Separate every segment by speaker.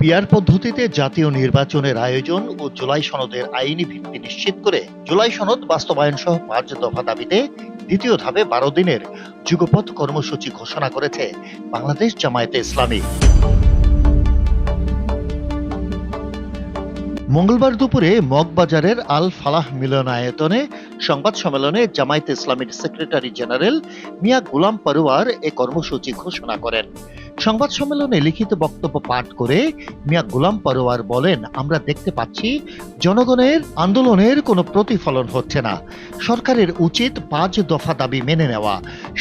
Speaker 1: Peer পদ্ধতিতে জাতীয় নির্বাচনের আয়োজন ও জুলাই সনদের আইনি ভিত্তি নিশ্চিত করে জুলাই সনদ বাস্তবায়ন সহ পাঁচ দফা দাবিতে দ্বিতীয় ধাপে বারো দিনের যুগপথ কর্মসূচি ঘোষণা করেছে বাংলাদেশ জামায়াতে ইসলামী। মঙ্গলবার দুপুরে মগবাজারের আল ফালাহ মিলনায়তনে সংবাদ সম্মেলনে জামায়াতে ইসলামীর সেক্রেটারি জেনারেল মিয়া গোলাম পরোয়ার এ কর্মসূচি ঘোষণা করেন। সংবাদ সম্মেলনে লিখিত বক্তব্য পাঠ করে মিয়া গোলাম পরোয়ার বলেন, আমরা দেখতে পাচ্ছি জনগণের আন্দোলনের কোনো প্রতিফলন হচ্ছে না। সরকারের উচিত পাঁচ দফা দাবি মেনে নেওয়া।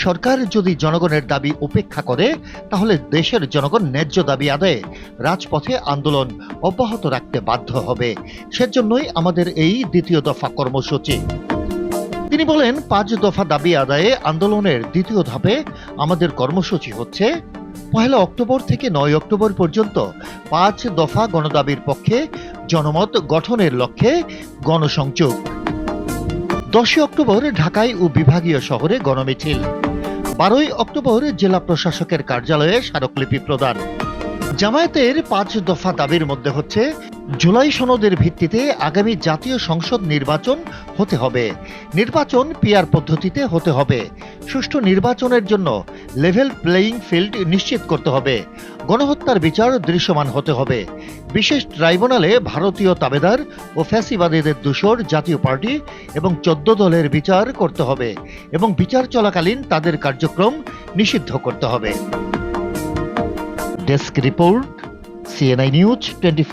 Speaker 1: সরকার যদি জনগণের দাবি উপেক্ষা করে, তাহলে দেশের জনগণ ন্যায্য দাবি আদায়ে রাজপথে আন্দোলন অব্যাহত রাখতে বাধ্য হবে। সেজন্যই আমাদের এই দ্বিতীয় দফা কর্মসূচি। তিনি বলেন, পাঁচ দফা দাবি আদায়ে আন্দোলনের দ্বিতীয় ধাপে আমাদের কর্মসূচি হচ্ছে পহেলা অক্টোবর থেকে নয় অক্টোবর পর্যন্ত পাঁচ দফা গণদাবির পক্ষে জনমত গঠনের লক্ষ্যে গণসংযোগ। দশই অক্টোবর ঢাকায় ও বিভাগীয় শহরে গণমিছিল। বারোই অক্টোবর জেলা প্রশাসকের কার্যালয়ে স্মারকলিপি প্রদান। জামায়াতের পাঁচ দফা দাবির মধ্যে হচ্ছে জুলাই সনদের ভিত্তিতে আগামী জাতীয় সংসদ নির্বাচন হতে হবে। নির্বাচন পিয়ার পদ্ধতিতে হতে হবে। সুষ্ঠু নির্বাচনের জন্য লেভেল প্লেয়িং ফিল্ড নিশ্চিত করতে হবে। গণহত্যার বিচার দৃশ্যমান হতে হবে। বিশেষ ট্রাইব্যুনালে ভারতীয় তাবেদার ও ফ্যাসিবাদীদের দূষর জাতীয় পার্টি এবং চোদ্দ দলের বিচার করতে হবে এবং বিচার চলাকালীন তাদের কার্যক্রম নিষিদ্ধ করতে হবে। Desk report CNI news twenty